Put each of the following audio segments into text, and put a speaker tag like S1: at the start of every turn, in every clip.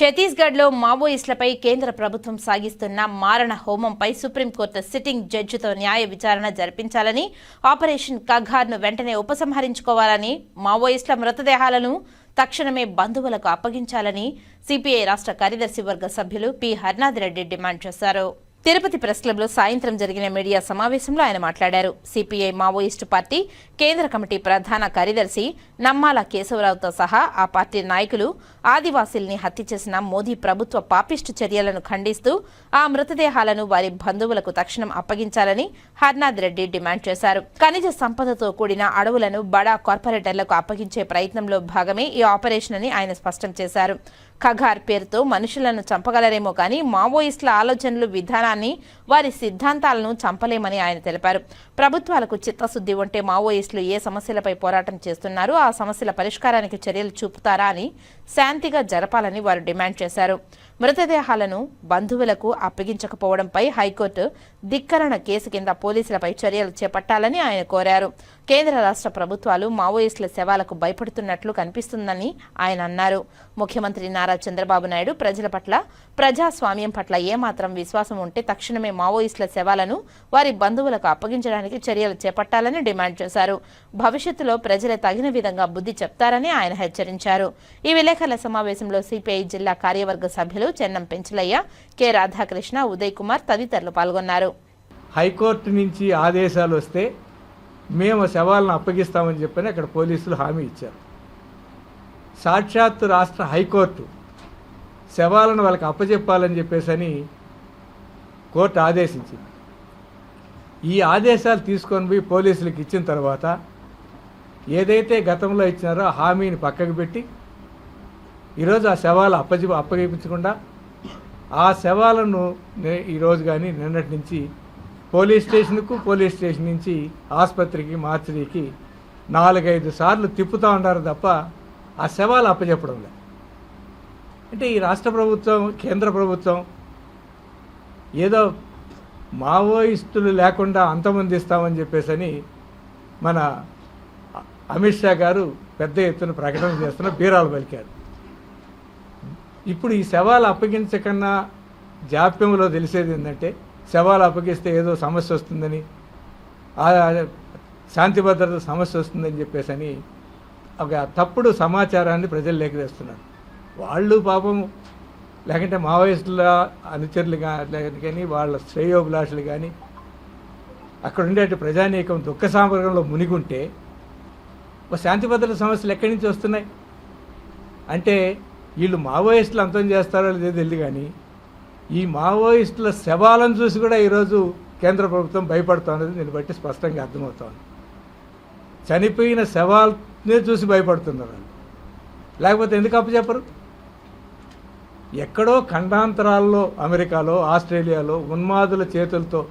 S1: ఛత్తీస్గఢ్లో మావోయిస్టులపై కేంద్ర ప్రభుత్వం సాగిస్తున్న మారణ హోమంపై సుప్రీంకోర్టు సిట్టింగ్ జడ్జితో న్యాయ విచారణ జరిపించాలని ఆపరేషన్ కఘార్ను వెంటనే ఉపసంహరించుకోవాలని మావోయిస్టుల మృతదేహాలను తక్షణమే బంధువులకు అప్పగించాలని సిపిఐ రాష్ట్ర కార్యదర్శి వర్గ సభ్యులు పి. హర్నాథిరెడ్డి డిమాండ్ చేశారు. తిరుపతి ప్రెస్ క్లబ్లో సాయంత్రం జరిగిన మీడియా సమావేశంలో ఆయన మాట్లాడారు. సిపిఐ మావోయిస్టు పార్టీ కేంద్ర కమిటీ ప్రధాన కార్యదర్శి నమ్మాల కేశవరావుతో సహా ఆ పార్టీ నాయకులు ఆదివాసీల్ని హత్య చేసిన మోదీ ప్రభుత్వ పాపిస్టు చర్యలను ఖండిస్తూ ఆ మృతదేహాలను వారి బంధువులకు తక్షణం అప్పగించాలని హర్నాథ్ రెడ్డి డిమాండ్ చేశారు. ఖనిజ సంపదతో కూడిన అడవులను బడా కార్పొరేటర్లకు అప్పగించే ప్రయత్నంలో భాగమే ఈ ఆపరేషన్ అని ఆయన స్పష్టం చేశారు. ఖగార్ పేరుతో మనుషులను చంపగలరేమో కానీ మావోయిస్టుల ఆలోచనలు విధానాన్ని వారి సిద్ధాంతాలను చంపలేమని ఆయన తెలిపారు. ప్రభుత్వాలకు చిత్తశుద్ధి ఉంటే మావోయిస్టులు ఏ సమస్యలపై పోరాటం చేస్తున్నారో ఆ సమస్యల పరిష్కారానికి చర్యలు చూపుతారా అని శాంతిగా జరపాలని వారు డిమాండ్ చేశారు. మృతదేహాలను బంధువులకు అప్పగించకపోవడంపై హైకోర్టు ధిక్కరణ కేసు కింద పోలీసులపై చర్యలు చేపట్టాలని ఆయన కోరారు. కేంద్ర రాష్ట్ర ప్రభుత్వాలు మావోయిస్టుల శవాలకు భయపడుతున్నట్లు కనిపిస్తుందని ఆయన అన్నారు. ముఖ్యమంత్రి నారా చంద్రబాబు నాయుడు ప్రజల పట్ల ప్రజాస్వామ్యం పట్ల ఏమాత్రం విశ్వాసం ఉంటే తక్షణమే మావోయిస్టుల శవాలను వారి బంధువులకు అప్పగించడానికి చర్యలు చేపట్టాలని డిమాండ్ చేశారు. భవిష్యత్తులో ప్రజలు తగిన విధంగా బుద్ధి చెప్తారని ఆయన హెచ్చరించారు. ఈ విలేకరుల సమావేశంలో సిపిఐ జిల్లా కార్యవర్గ సభ్యులు చెన్నం పెంచలయ్య కె. రాధాకృష్ణ ఉదయ్ కుమార్ తదితరులు పాల్గొన్నారు.
S2: హైకోర్టు నుంచి ఆదేశాలు వస్తే మేము శవాలను అప్పగిస్తామని చెప్పని అక్కడ పోలీసులు హామీ ఇచ్చారు. సాక్షాత్తు రాష్ట్ర హైకోర్టు శవాలను వాళ్ళకి అప్పచెప్పాలని చెప్పేసని కోర్టు ఆదేశించింది. ఈ ఆదేశాలు తీసుకొని పోయి పోలీసులకు ఇచ్చిన తర్వాత ఏదైతే గతంలో ఇచ్చినారో హామీని పక్కకు పెట్టి ఈరోజు ఆ శవాలు అప్పజి అప్పగించకుండా ఆ శవాలను నే- ఈరోజు కానీ నిన్నటి నుంచి పోలీస్ స్టేషన్కు పోలీస్ స్టేషన్ నుంచి ఆసుపత్రికి మార్చరీకి నాలుగైదు సార్లు తిప్పుతూ ఉన్నారు తప్ప ఆ శవాలు అప్పచెప్పడం లేదు. అంటే ఈ రాష్ట్ర ప్రభుత్వం కేంద్ర ప్రభుత్వం ఏదో మావోయిస్టులు లేకుండా అంతమంది ఇస్తామని చెప్పేసని మన అమిత్ షా గారు పెద్ద ఎత్తున ప్రకటన చేస్తున్న బీరాలు పలికారు. ఇప్పుడు ఈ శవాలు అప్పగించకన్నా జాప్యంలో తెలిసేది ఏంటంటే శవాలు అప్పగిస్తే ఏదో సమస్య వస్తుందని శాంతి భద్రత సమస్య వస్తుందని చెప్పేసి అని ఒక తప్పుడు సమాచారాన్ని ప్రజలు లేఖలేస్తున్నారు వాళ్ళు పాపం లేకుంటే మావోయిస్టుల అనుచరులు కానీ వాళ్ళ శ్రేయోభిలాషులు కానీ అక్కడ ఉండే ప్రజానీకం దుఃఖ సాంబర్గంలో మునిగుంటే ఒక శాంతి భద్రత సమస్యలు ఎక్కడి నుంచి వస్తున్నాయి? అంటే వీళ్ళు మావోయిస్టులు అంతం చేస్తారో లేదో తెలియదు కానీ ఈ మావోయిస్టుల శవాలను చూసి కూడా ఈరోజు కేంద్ర ప్రభుత్వం భయపడుతున్నది దీన్ని బట్టి స్పష్టంగా అర్థమవుతోంది. చనిపోయిన శవాల్నే చూసి భయపడుతున్నారు వాళ్ళు. లేకపోతే ఎందుకు అప్పచెప్పరు ఎక్కడో ఖండాంతరాల్లో అమెరికాలో ఆస్ట్రేలియాలో ఉన్మాదుల చేతులతో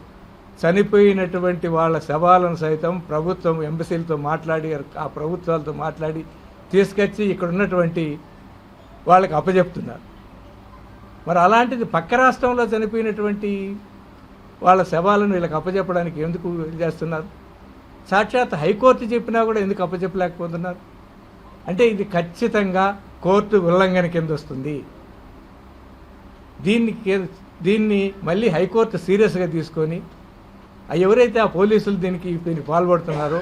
S2: చనిపోయినటువంటి వాళ్ళ శవాలను సైతం ప్రభుత్వం ఎంబసీలతో మాట్లాడి ఆ ప్రభుత్వాలతో మాట్లాడి తీసుకొచ్చి ఇక్కడ ఉన్నటువంటి వాళ్ళకి అప్పజెప్తున్నారు. మరి అలాంటిది పక్క రాష్ట్రంలో చనిపోయినటువంటి వాళ్ళ శవాలను వీళ్ళకి అప్పజెప్పడానికి ఎందుకు చేస్తున్నారు? సాక్షాత్ హైకోర్టు చెప్పినా కూడా ఎందుకు అప్పచెప్పలేకపోతున్నారు అంటే ఇది ఖచ్చితంగా కోర్టు ఉల్లంఘన కింద వస్తుంది. దీన్ని దీన్ని మళ్ళీ హైకోర్టు సీరియస్గా తీసుకొని ఎవరైతే ఆ పోలీసులు దీనికి దీనికి పాల్పడుతున్నారో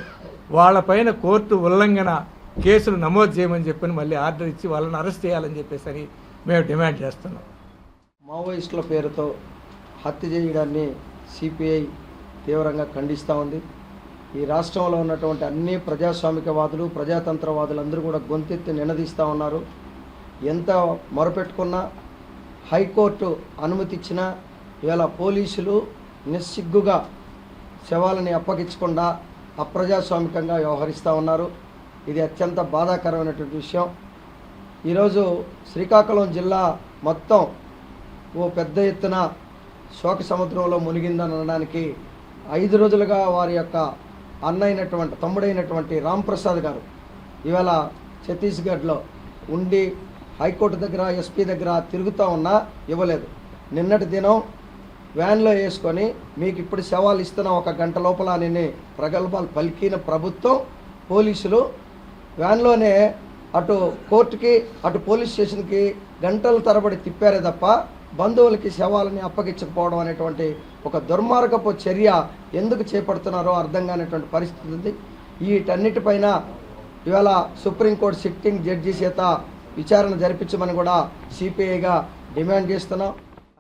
S2: వాళ్ళపైన కోర్టు ఉల్లంఘన కేసులు నమోదు చేయమని చెప్పని మళ్ళీ ఆర్డర్ ఇచ్చి వాళ్ళని అరెస్ట్ చేయాలని చెప్పేసి అని మేము డిమాండ్ చేస్తున్నాం.
S3: మావోయిస్టుల పేరుతో హత్య చేయడాన్ని సిపిఐ తీవ్రంగా ఖండిస్తూ ఉంది. ఈ రాష్ట్రంలో ఉన్నటువంటి అన్ని ప్రజాస్వామికవాదులు ప్రజాతంత్రవాదులు అందరూ కూడా గొంతెత్తి నినదీస్తూ ఉన్నారు. ఎంత మొరపెట్టుకున్నా హైకోర్టు అనుమతి ఇచ్చినా ఇవాళ పోలీసులు నిస్సిగ్గుగా శవాలని అప్పగించకుండా అప్రజాస్వామికంగా వ్యవహరిస్తూ ఉన్నారు. ఇది అత్యంత బాధాకరమైనటువంటి విషయం. ఈరోజు శ్రీకాకుళం జిల్లా మొత్తం ఓ పెద్ద ఎత్తున శోక సముద్రంలో మునిగిందని అనడానికి ఐదు రోజులుగా వారి యొక్క అన్నైనటువంటి తమ్ముడైనటువంటి రాంప్రసాద్ గారు ఇవాళ ఛత్తీస్గఢ్లో ఉండి హైకోర్టు దగ్గర ఎస్పీ దగ్గర తిరుగుతూ ఉన్నా ఇవ్వలేదు. నిన్నటి దినం వ్యాన్లో వేసుకొని మీకు ఇప్పుడు శవాలు ఇస్తున్న ఒక గంట లోపల నేను ప్రగల్భాలు పలికిన ప్రభుత్వం పోలీసులు వ్యాన్లోనే అటు కోర్టుకి అటు పోలీస్ స్టేషన్కి గంటల తరబడి తిప్పారే తప్ప బంధువులకి శవాలని అప్పగించకపోవడం అనేటువంటి ఒక దుర్మార్గపు చర్య ఎందుకు చేపడుతున్నారో అర్థం కానిటువంటి పరిస్థితి ఉంది. వీటన్నిటిపైన ఇవాళ సుప్రీంకోర్టు సిట్టింగ్ జడ్జి చేత విచారణ జరిపించమని కూడా సిపిఐగా డిమాండ్ చేస్తున్నాం.